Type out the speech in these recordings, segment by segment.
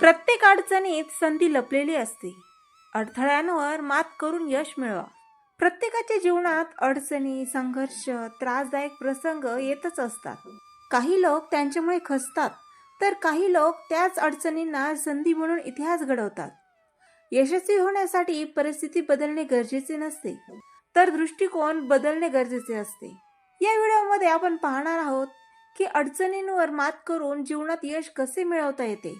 प्रत्येक अडचणीत संधी लपलेली असते. अडथळ्यांवर मात करून यश मिळवा. प्रत्येकाच्या जीवनात अडचणी संघर्ष त्रासदायक प्रसंग येतच असतात. काही लोक त्यांच्यामुळे खसतात तर काही लोक त्याच अडचणींना संधी म्हणून इतिहास घडवतात. यशस्वी होण्यासाठी परिस्थिती बदलणे गरजेचे नसते तर दृष्टिकोन बदलणे गरजेचे असते. या व्हिडिओमध्ये आपण पाहणार आहोत की अडचणींवर मात करून जीवनात यश कसे मिळवता येते.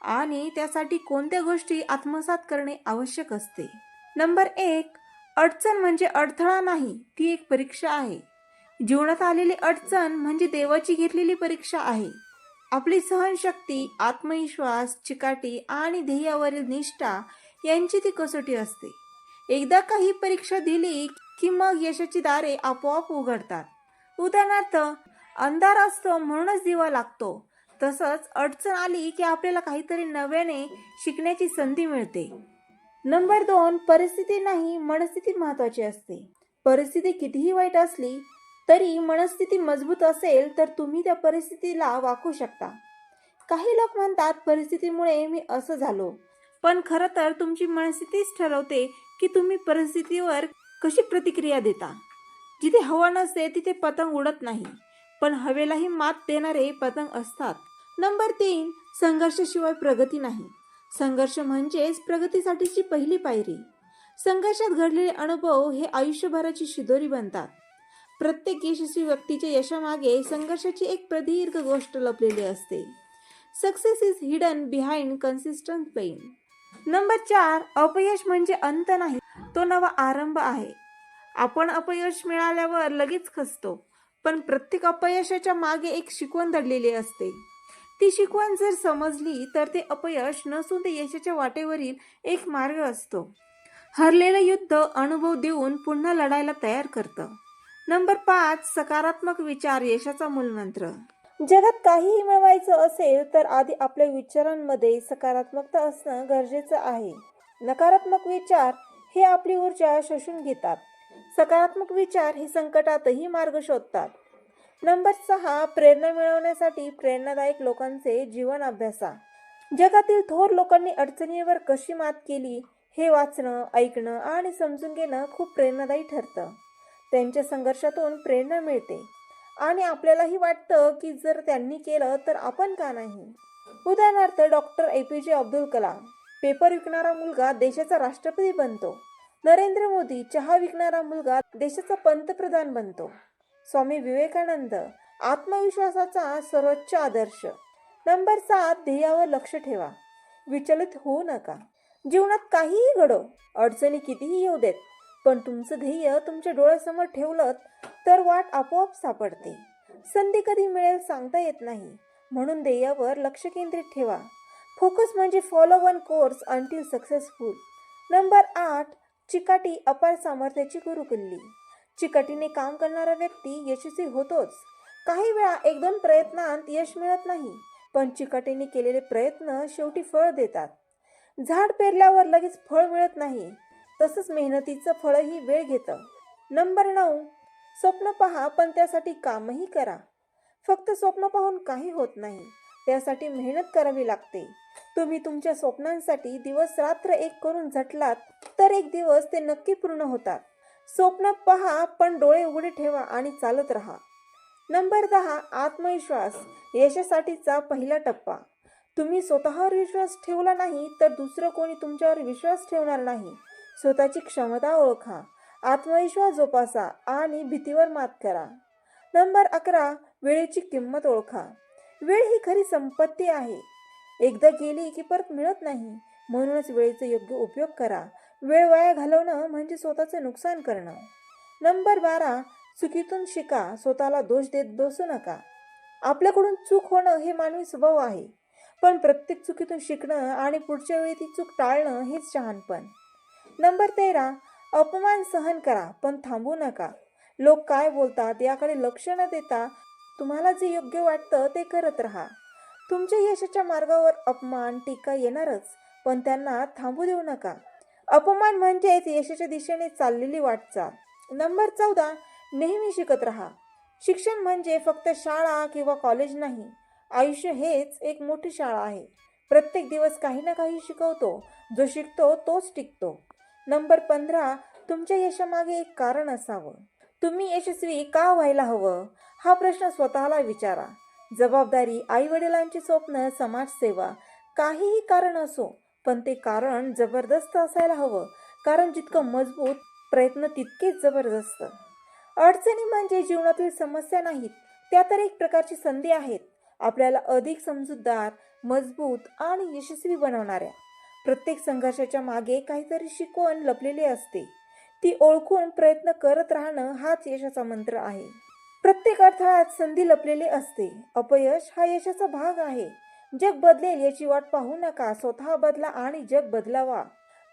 आणि त्यासाठी कोणत्या गोष्टी आत्मसात करणे आवश्यक असते? नंबर एक अडचण म्हणजे अडथळा नाही ती एक परीक्षा आहे. जीवनात आलेली अडचण म्हणजे देवाची घेतलेली परीक्षा आहे. आपली सहनशक्ती आत्मविश्वास चिकाटी आणि ध्येयावरील निष्ठा यांची ती कसोटी असते. एकदा का ही परीक्षा दिली की मग यशाची दारे आपोआप उघडतात. उदाहरणार्थ अंधार असतो म्हणूनच दिवा लागतो. तसंच अडचण आली की आपल्याला काहीतरी नव्याने शिकण्याची संधी मिळते. नंबर दोन परिस्थिती नाही मनस्थिती महत्वाची असते. परिस्थिती कितीही वाईट असली तरी मनस्थिती मजबूत असेल तर तुम्ही त्या परिस्थितीला वाकू शकता. काही लोक म्हणतात परिस्थितीमुळे मी असं झालो. पण खरं तर तुमची मनस्थितीच ठरवते की तुम्ही परिस्थितीवर कशी प्रतिक्रिया देता. जिथे हवा नसते तिथे पतंग उडत नाही. पण हवेलाही मात देणारे पतंग असतात. नंबर तीन संघर्षाशिवाय प्रगती नाही. संघर्ष म्हणजेच प्रगतीसाठीची पहिली पायरी. संघर्षात घडलेले अनुभव हे आयुष्यभराची शिदोरी बनतात. प्रत्येक यशस्वी व्यक्तीच्या यशामागे संघर्षाची एक प्रदीर्घ गोष्ट लपलेली असते. Success is hidden behind consistent pain number चार अपयश म्हणजे अंत नाही तो नवा आरंभ आहे. आपण अपयश मिळाल्यावर लगेच खसतो पण प्रत्येक अपयशाच्या मागे एक शिकवण दडलेली असते. ती शिकवण जर समजली तर ते अपयश नसून ते यशाच्या वाटेवरील एक मार्ग असतो. हरलेलं युद्ध अनुभव देऊन पुन्हा लढायला तयार करतं. नंबर पाच सकारात्मक विचार यशाचा मूलमंत्र. जगात काहीही मिळवायचं असेल तर आधी आपल्या विचारांमध्ये सकारात्मकता असणं गरजेचं आहे. नकारात्मक विचार हे आपली ऊर्जा शोषून घेतात. सकारात्मक विचार हे संकटातही मार्ग शोधतात. नंबर सहा प्रेरणा मिळवण्यासाठी प्रेरणादायक लोकांचे जीवन अभ्यासा. जगातील थोर लोकांनी अडचणीवर कशी मात केली हे वाचणं ऐकणं आणि समजून घेणं खूप प्रेरणादायी ठरतं. त्यांच्या संघर्षातून प्रेरणा मिळते. आणि आपल्यालाही वाटतं की जर त्यांनी केलं तर आपण का नाही? उदाहरणार्थ डॉक्टर ए. पी. जे. अब्दुल कलाम. पेपर विकणारा मुलगा देशाचा राष्ट्रपती बनतो. नरेंद्र मोदी चहा विकणारा मुलगा देशाचा पंतप्रधान बनतो. स्वामी विवेकानंद आत्मविश्वासाचा सर्वोच्च आदर्श. नंबर सात ध्येयावर लक्ष ठेवा. विचलित होऊ नका. जीवनात काहीही घडो अडचणी कितीही येऊ देत पण तुमचं ध्येय तुमच्या डोळ्यासमोर ठेवलं तर वाट आपोआप सापडते. संधी कधी मिळेल सांगता येत नाही. म्हणून ध्येयावर लक्ष केंद्रित ठेवा. फोकस म्हणजे follow one course until successful number आठ चिकाटी अपार सामर्थ्याची गुरुकिल्ली चिकटीने काम करणारा व्यक्ती यशस्वी होतोच. काही वेळा एक दोन प्रयत्नांत यश मिळत नाही पण चिकटीने केलेले प्रयत्न शेवटी फळ देतात. झाड पेरल्यावर लगेच फळ मिळत नाही तसंच मेहनतीचं फळही वेळ घेतं. नंबर नऊ स्वप्न पहा पण त्यासाठी कामही करा. फक्त स्वप्न पाहून काही होत नाही त्यासाठी मेहनत करावी लागते. तुम्ही तुमच्या स्वप्नांसाठी दिवस रात्र एक करून झटलात तर एक दिवस ते नक्की पूर्ण होतात. स्वप्न पहा पण डोळे उघडे ठेवा आणि चालत राहा. नंबर दहा आत्मविश्वास यशासाठीचा पहिला टप्पा. तुम्ही स्वतःवर विश्वास ठेवला नाही तर दुसरं कोणी तुमच्यावर विश्वास ठेवणार नाही. स्वतःची क्षमता ओळखा. आत्मविश्वास जोपासा आणि भीतीवर मात करा. नंबर अकरा वेळेची किंमत ओळखा. वेळ ही खरी संपत्ती आहे. एकदा गेली की परत मिळत नाही. म्हणूनच वेळेचा योग्य उपयोग करा. वेळ वाया घालवणं म्हणजे स्वतःचं नुकसान करणं. नंबर बारा चुकीतून शिका स्वतःला दोष देत बसू नका. आपल्याकडून चूक होणं हे मानवी स्वभाव आहे. पण प्रत्येक चुकीतून शिकणं आणि पुढच्या वेळी ती चूक टाळणं हेच शहाणपण. नंबर तेरा अपमान सहन करा पण थांबू नका. लोक काय बोलतात याकडे लक्ष न देता तुम्हाला जे योग्य वाटतं ते करत राहा. तुमच्या यशाच्या मार्गावर अपमान टीका येणारच पण त्यांना थांबू देऊ नका. अपमान म्हणजेच यशाच्या दिशेने चाललेली वाटचाल. नंबर चौदा नेहमी शिकत राहा. शिक्षण म्हणजे फक्त शाळा किंवा कॉलेज नाही. आयुष्य हेच एक मोठी शाळा आहे. प्रत्येक दिवस काही ना काही शिकवतो. जो शिकतो तोच टिकतो. नंबर पंधरा तुमच्या यशामागे एक कारण असावं. तुम्ही यशस्वी का व्हायला हवं? हा प्रश्न स्वतःला विचारा. जबाबदारी आई वडिलांची स्वप्न समाजसेवा काहीही कारण असो पण ते कारण जबरदस्त असायला हवं. कारण जितकं मजबूत प्रयत्न तितकेच जबरदस्त. अडचणी म्हणजे जीवनातील समस्या नाहीत. त्या तर एक प्रकारची संधी आहेत. आपल्याला अधिक समजूतदार मजबूत आणि यशस्वी बनवणाऱ्या. प्रत्येक संघर्षाच्या मागे काहीतरी शिकवण लपलेली असते. ती ओळखून प्रयत्न करत राहणं हाच यशाचा मंत्र आहे. प्रत्येक अडथळ्यात संधी लपलेली असते. अपयश हा यशाचा भाग आहे. जग बदलेल याची वाट पाहू नका. स्वतः बदला आणि जग बदलावा.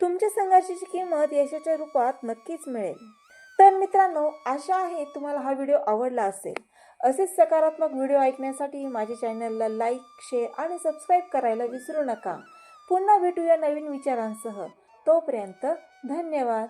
तुमच्या संघर्षाची किंमत यशाच्या रूपात नक्कीच मिळेल. तर मित्रांनो आशा आहे तुम्हाला हा व्हिडिओ आवडला असेल. असेच सकारात्मक व्हिडिओ ऐकण्यासाठी माझ्या चॅनलला लाईक शेअर आणि सबस्क्राईब करायला विसरू नका. पुन्हा भेटूया नवीन विचारांसह. तोपर्यंत धन्यवाद.